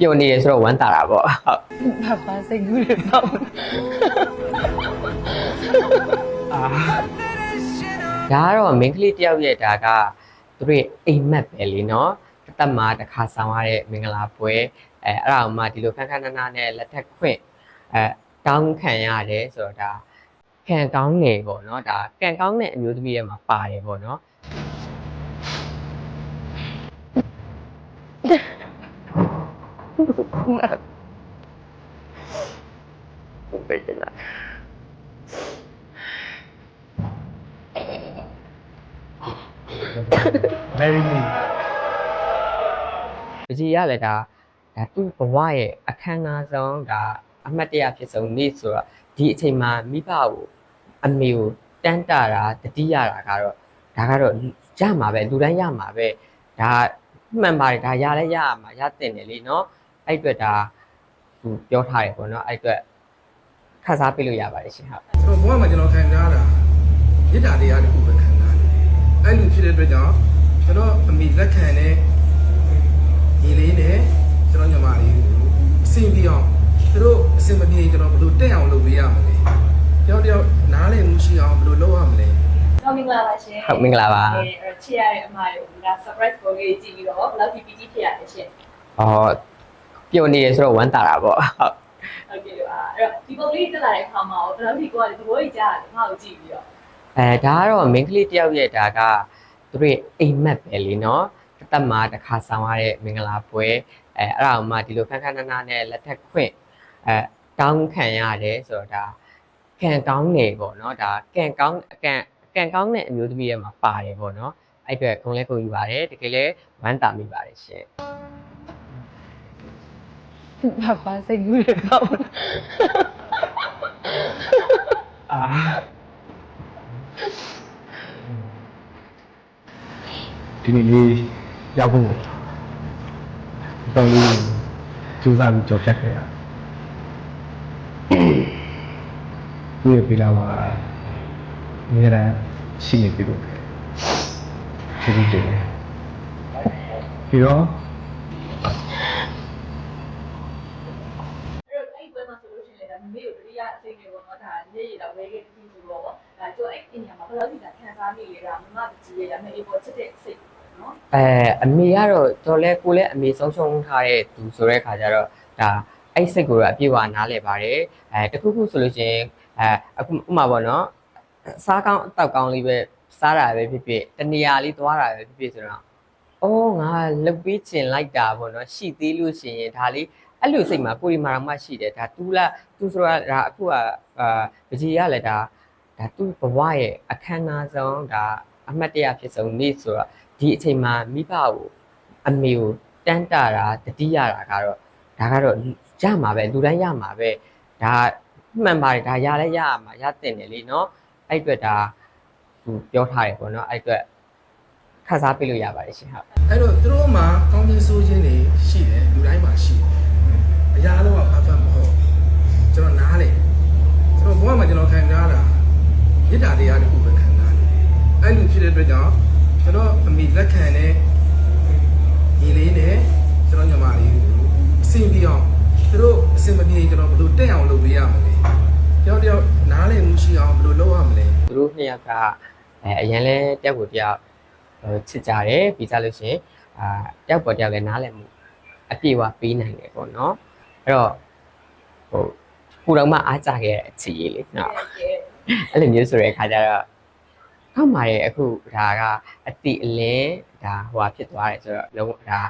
ပျော်နေရဆိုတော့ဝမ်းသာတာပေါ့ဟုတ်ဘာဘာစိတ်ကူးတွေပေါ့ဒါကတော့မင်းကလေးတယောက်ရဲ့ဒါကသူတို့ရဲ့အိမ်မက်ပဲလीနော်တစ်သက်မှာတစ်ခါဆောင်ရတဲ့မင်္ဂလာပွဲအဲအဲ့ဒါမှဒီလိုခန်းခန်းနားနားနဲ့လက်ထက်ခွင့်အဲတောင်းခံရတယ်ဆိုတော့ဒါခံကောင်းနေပေါ့နော်ဒါကံကောင်းတဲ့အမျိုးသမီးရဲ့မှာပါတယ်ပေါ့နော် ပဲကျလာ very me ပကြီးရလည်းဒါဒါသူ့ဘဝရဲ့အခမ်းအနားဆုံးဒါအမှတ်တရဖြစ်ဆုံးနေ့ဆိုတော့ဒီအချိန်မှာမိဘကိုအမေကိုတန်းတာတာတတိရတာကတော့ဒါကတော့ရမှာပဲလူတိုင်းရမှာပဲဒါမှန်ပါတယ်ဒါရလဲရရမှာရတင်တယ်လေနော် အဲ့အတွက်ဒါသူပြောထားတယ်ပေါ့နော်အဲ့အတွက်ခန်းစားပေးလို့ရပါတယ်ရှင်ဟုတ်ကျွန်တော်ဘဝမှာကျွန်တော်ခံစားတာမေတ္တာတရားတစ်ခုပဲခံစားတယ်အဲ့လိုဖြစ်တဲ့အတွက်ကြောင့်ကျွန်တော်အမိလက်ခံတဲ့ညီလေးနဲ့ကျွန်တော်ညီမလေးကိုအဆင်ပြေအောင်သူတို့အဆင်မပြေကျွန်တော်ဘယ်လိုတက်အောင်လုပ်ပေးရမလဲတယောက်တယောက်နားလည်မှုရှိအောင်ဘယ်လိုလုပ်ရမလဲတော့မင်္ဂလာပါရှင်ဟုတ်မင်္ဂလာပါအဲအဲ့ချစ်ရတဲ့အမတို့ဒါ surprise ပုံလေးကြည့်ပြီးတော့ဘယ်လောက် PPT ဖြစ်ရလဲရှင်ဟော ပျော်နေရဆိုတော့ဝမ်းသာတာပေါ့ဟုတ်ဟုတ်ကဲ့ပါအဲ့တော့ဒီပုံလေးတက်လာတဲ့အခါမှာဘယ်လောက်ဒီကိုကလေသဘောကြီးကြားတယ်ငါ့ကိုကြည့်ပြီးတော့အဲဒါကတော့မင်းကလေးတယောက်ရဲ့ဒါကသူတို့ရဲ့အိမ်မက်ပဲလीနော်တစ်သက်မှာတစ်ခါဆောင်ရတဲ့မင်္ဂလာပွဲအဲအဲ့ဒါမှဒီလိုခန်းခန်းနားနားနဲ့လက်ထက်ခွင့်အဲတောင်းခံရတယ်ဆိုတော့ဒါကံကောင်းနေပေါ့နော်ဒါကံကောင်းကံကံကောင်းတဲ့အမျိုးသမီးရဲ့မှာပါတယ်ပေါ့နော်အဲ့အတွက်ခုံလဲခုံယူပါတယ်တကယ်လဲဝမ်းသာမိပါတယ်ရှင် ဘာဘာစိတ်ကူးတွေပေါ့အာဒီနေ့လေးရောက်ဖို့တော့လေးစူးစမ်းပြီးကြော်ဖြတ်ခဲ့ရသူ့ရဲ့ပြလာမှာအများရန်ရှိနေပြီလို့ဖြစ်ပြီးတယ်ပြီးတော့ အဲ့တော့အဲ့ပွဲမှာဆိုလို့ရှိရင်လည်းဒါမိကိုတတိယအစိမ့်တွေပေါ့နော်ဒါနေ့ရတော့ဝေးခဲ့ပြီးဆိုတော့ဒါကျိုးအဲ့အင်ညာမှာဘယ် လောက်ဒီကခံစားမိလဲဒါမမကြီးရဲ့ဒါမဲ့အေးပေါ်ချစ်တဲ့စိတ်နော်အဲအမေကတော့တော်လဲကိုလဲအမေဆုံးရှုံးထားတဲ့သူဆိုတဲ့ခါကျတော့ဒါအဲ့စိတ်ကိုတော့အပြည့်အဝနားလဲပါတယ်အဲတခုခုဆိုလို့ရှိရင်အဲအခုဥမာပေါ့နော်စားကောင်းအတောက်ကောင်းလေးပဲစားတာပဲဖြစ်ဖြစ်တနေရာလေးသွားတာပဲဖြစ်ဖြစ်ဆိုတော့အော်ငါလုတ်ပြီးကျင်လိုက်တာပေါ့နော်ရှိသေးလို့ရှိရင်ဒါလေးအဲ့လိုစိတ်မှာကိုရီမာတော်မှရှိတယ်ဒါတူလာသူဆိုတာဒါအခုကအာပကြီးရလဲဒါ ဒါသူ့ဘဝရဲ့အခမ်းအနားဆုံးဒါအမှတ်တရဖြစ်ဆုံးနေ့ဆိုတော့ဒီအချိန်မှာမိဘကိုအမေကိုတန်းတာတာတတိရတာကတော့ဒါကတော့ရမှာပဲလူတိုင်းရမှာပဲဒါမှန်ပါတယ်ဒါရလဲရရမှာရတင်တယ်လေနော်အဲ့အတွက်ဒါသူပြောထားတယ်ပေါ့နော်အဲ့အတွက်ခန်းစားပေးလို့ရပါတယ်ရှင်ဟုတ်အဲ့တော့သူတို့မှာကောင်းခြင်းဆိုးခြင်းတွေရှိတယ်လူတိုင်းမှာရှိတယ်အရာလုံးကဘာမှမဟုတ်ဘူးကျွန်တော်နားလေကျွန်တော်ဘဝမှာကျွန်တော်ခံစားတာ မေတ္တာတရားတစ်ခုပဲခံစားတယ်အဲ့လိုဖြစ်တဲ့အတွက်ကြောင့်ကျွန်တော်အမိလက်ခံတဲ့ညီလေးနဲ့ကျွန်တော်ညီမလေးကိုအဆင်ပြေအောင်သူတို့အဆင်မပြေကျွန်တော်ဘယ်လိုတက်အောင်လုပ်ပေးရမလဲတယောက်တယောက်နားလည်မှုရှိအောင်ဘယ်လိုလုပ်ရမလဲသူတို့နှစ်ယောက်ကအဲအရင်လဲတယောက်ကိုတယောက်ဟိုချစ်ကြတယ်ပြီးကြလို့ရှရင်အာတယောက်ပေါ်တယောက်လဲနားလည်မှုအပြည့်အဝပေးနိုင်တယ်ပေါ့နော်အဲ့တော့ဟိုကိုယ်တော်မှအားကြခဲ့တဲ့အချီလေးနော် အဲ့လိုမျိုးဆိုတဲ့အခါကျတော့ဟုတ်ပါတယ်အခုဒါကအတိအလင်းဒါဟိုဟာဖြစ်သွားတယ်ဆိုတော့လုံးဝဒါ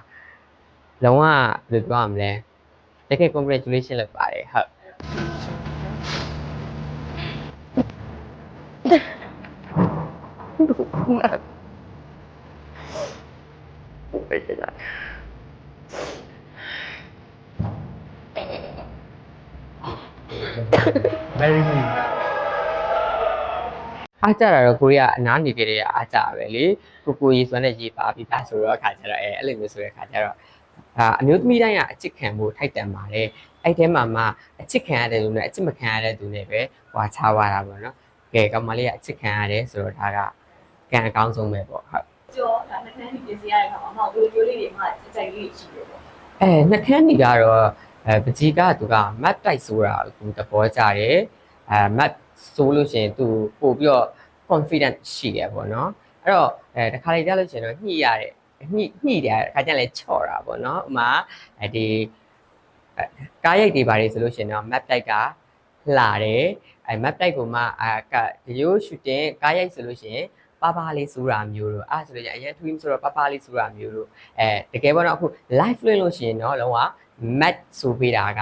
လုံးဝဘယ်လိုပြောရမလဲတကယ် congratulation လုပ်ပါတယ်ဟုတ်ပဲကျလာ very me အားကြတာတော့ကိုရီးယားအနားနေကြတဲ့အားကြပဲလေကိုကိုရေးစွမ်းနဲ့ရေးပါပြီးသားဆိုတော့အခါကျတော့အဲအဲ့လိုမျိုးဆိုတဲ့အခါကျတော့ဒါအမျိုးသမီးတိုင်းကအချစ်ခံဖို့ထိုက်တန်ပါတယ်အဲ့ထဲမှာမှအချစ်ခံရတဲ့လူနဲ့အချစ်မခံရတဲ့သူနဲ့ပဲဟွာချသွားတာပေါ့နော်ကဲကောင်မလေးကအချစ်ခံရတယ်ဆိုတော့ဒါကကံအကောင်းဆုံးပဲပေါ့ဟုတ်ကြောဒါနှခမ်းဒီပြင်စီရတဲ့အခါမှာမဟုတ်ဘယ်လိုမျိုးလေးတွေမှစိတ်ကြိုက်လေးရှိတယ်ပေါ့အဲနှကန်းနေကတော့အဲပကြီးကသူကမတ်တိုက်ဆိုတာသူသဘောကျတယ်အဲမတ် ဆိုလို့ရှိရင်သူပို့ပြီးတော့ confident ရှိတယ်ပေါ့နော်အဲ့တော့အဲတခါလေကြားလို့ရှိရင်တော့ညှိရတယ်ညှိညှိတယ်အခါကျရင်လည်းချော့တာပေါ့နော်ဥမာအဲဒီအဲကားရိုက်တွေပါတယ်ဆိုလို့ရှိရင်တော့ map တိုက်ကလှတယ်အဲ map တိုက်ကိုမှအာကဒီလို shooting ကားရိုက်ဆိုလို့ရှိရင်ပါပါလေးစူတာမျိုးတို့အဲ့ဆိုလို့ရှိရင်အရင် twin ဆိုတော့ပါပါလေးစူတာမျိုးတို့အဲတကယ်ပေါ့နော်အခု live လွှင့်လို့ရှိရင်တော့လုံးဝ mat ဆိုပေးတာက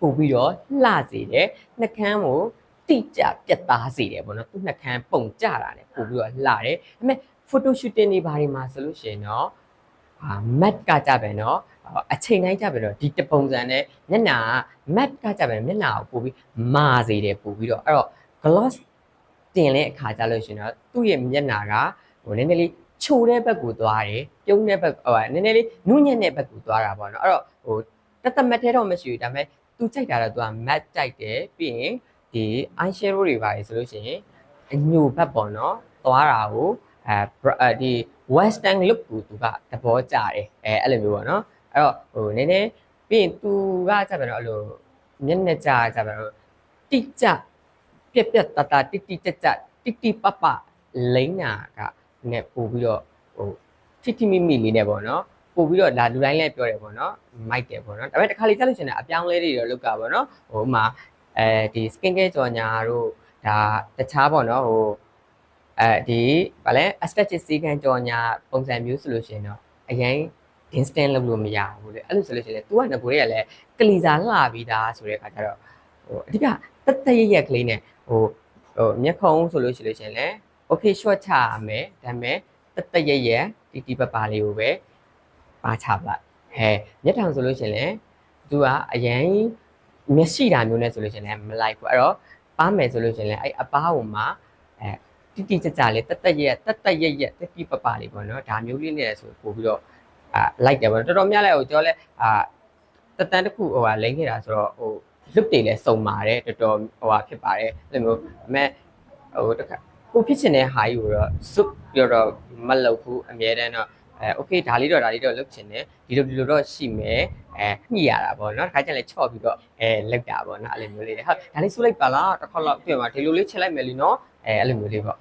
ပို့ပြီးတော့လှစေတယ်နှကန်းကို တိကျပြတ်သားစေတယ်ပေါ့နော်သူနှကန်းပုံကြတာ ਨੇ ပို့ပြီးတော့လှတယ်ဒါပေမဲ့ photo shooting တွေဘာတွေမှာဆိုလို့ရှိရင်တော့အာ mat ကကြပဲเนาะအချိန်တိုင်းကြပဲတော့ဒီတပုံစံနဲ့မျက်နှာက mat ကကြပဲမျက်နှာကိုပို့ပြီးမာစေတယ်ပို့ပြီးတော့အဲ့တော့ gloss တင်တဲ့အခါကြလို့ရှိရင်တော့သူ့ရဲ့မျက်နှာကဟိုနည်းနည်းလေးချိုတဲ့ဘက်ကိုသွားတယ်ပြုံးတဲ့ဘက်ဟိုနည်းနည်းလေးနုညံ့တဲ့ဘက်ကိုသွားတာပေါ့နော်အဲ့တော့ဟိုတသက်မတ်ထဲတော့မရှိဘူးဒါပေမဲ့သူကြိုက်တာတော့သူက matte ကြိုက်တယ်ပြီးရင် ဒီ eye shadow တွေပါလေဆိုလို့ရှိရင်အညိုဘက်ပေါ့နော်သွားတာကိုအဲဒီ western look ကိုသူကသဘောကျတယ်အဲအဲ့လိုမျိုးပေါ့နော်အဲ့တော့ဟိုနည်းနည်းပြီးရင်သူကကြပါတော့အဲ့လိုမျက်နှာကြာကြပါတော့တိကျပြက်ပြက်တတတိတိကျကျတိတိပပလိမ့်နာကနဲ့ပို့ပြီးတော့ဟိုတိတိမိမိလေးနဲ့ပေါ့နော်ပို့ပြီးတော့ဒါလူတိုင်းလည်းပြောတယ်ပေါ့နော်မိုက်တယ်ပေါ့နော်ဒါပေမဲ့တစ်ခါလေကြားလို့ရှိရင်လည်းအပြောင်းလဲတွေတော့လုပ်တာပေါ့နော်ဟိုဥမာ အဲဒီ skin care ကြော်ညာတို့ဒါတခြားပေါ့နော်ဟိုအဲဒီဗာလဲ aesthetic စီကံကြော်ညာပုံစံမျိုးဆိုလို့ရှိရင်တော့အရင် instant လုပ်လို့မရဘူးလေအဲ့လိုဆိုလို့ရှိရင်လေ तू ကငကိုတွေကလည်းကလီစာလှပြီးသားဆိုတဲ့အခါကျတော့ဟိုအဓိကတက်တက်ရရက်ကလေးနဲ့ဟိုဟိုမျက်ခုံးဆိုလို့ရှိလို့ရှိရင်လည်း okay short ချရမယ်ဒါပေမဲ့တက်တက်ရရက်တီတီပပလေးကိုပဲပါချပလိုက်ဟဲမျက်ထောင်ဆိုလို့ရှိရင်လည်း तू ကအရင် မျက်ရှိတာမျိုးနဲ့ဆိုလို့ရှိရင်လည်းမလိုက်ဘူးအဲ့တော့ပါမယ်ဆိုလို့ရှိရင်လည်းအဲ့အပားကိုမှအဲတိတိကျကျလေးတက်တက်ရက်တက်တက်ရက်ရက်တက်တိပပလေးပေါ့နော်ဒါမျိုးလေးနဲ့ဆိုပို့ပြီးတော့အာလိုက်တယ်ပေါ့နော်တော်တော်များလဲဟိုကြောလဲအာတက်တန်းတစ်ခုဟိုဟာလိမ့်ခဲ့တာဆိုတော့ဟို look တွေလည်းစုံပါတယ်တော်တော်ဟိုဟာဖြစ်ပါတယ်အဲ့လိုမျိုးအမေဟိုတခါကိုဖြစ်ချင်တဲ့ဟာကြီးကိုတော့ soup ပြောတော့မလုပ်ဘူးအမြဲတမ်းတော့ အဲ okay ဒါလေးတော့ဒါလေးတော့လုပ်ချင်တယ်ဒီလိုဒီလိုတော့ရှိမယ်အဲညှိရတာပေါ့နော်တစ်ခါကျရင်လည်းချော့ပြီးတော့အဲလောက်တာပေါ့နော်အဲ့လိုမျိုးလေးတွေဟုတ်ဒါလေးစုလိုက်ပါလားတစ်ခါတော့ပြင်ပါဒီလိုလေးချက်လိုက်မယ်လीနော်အဲအဲ့လိုမျိုးလေးပေါ့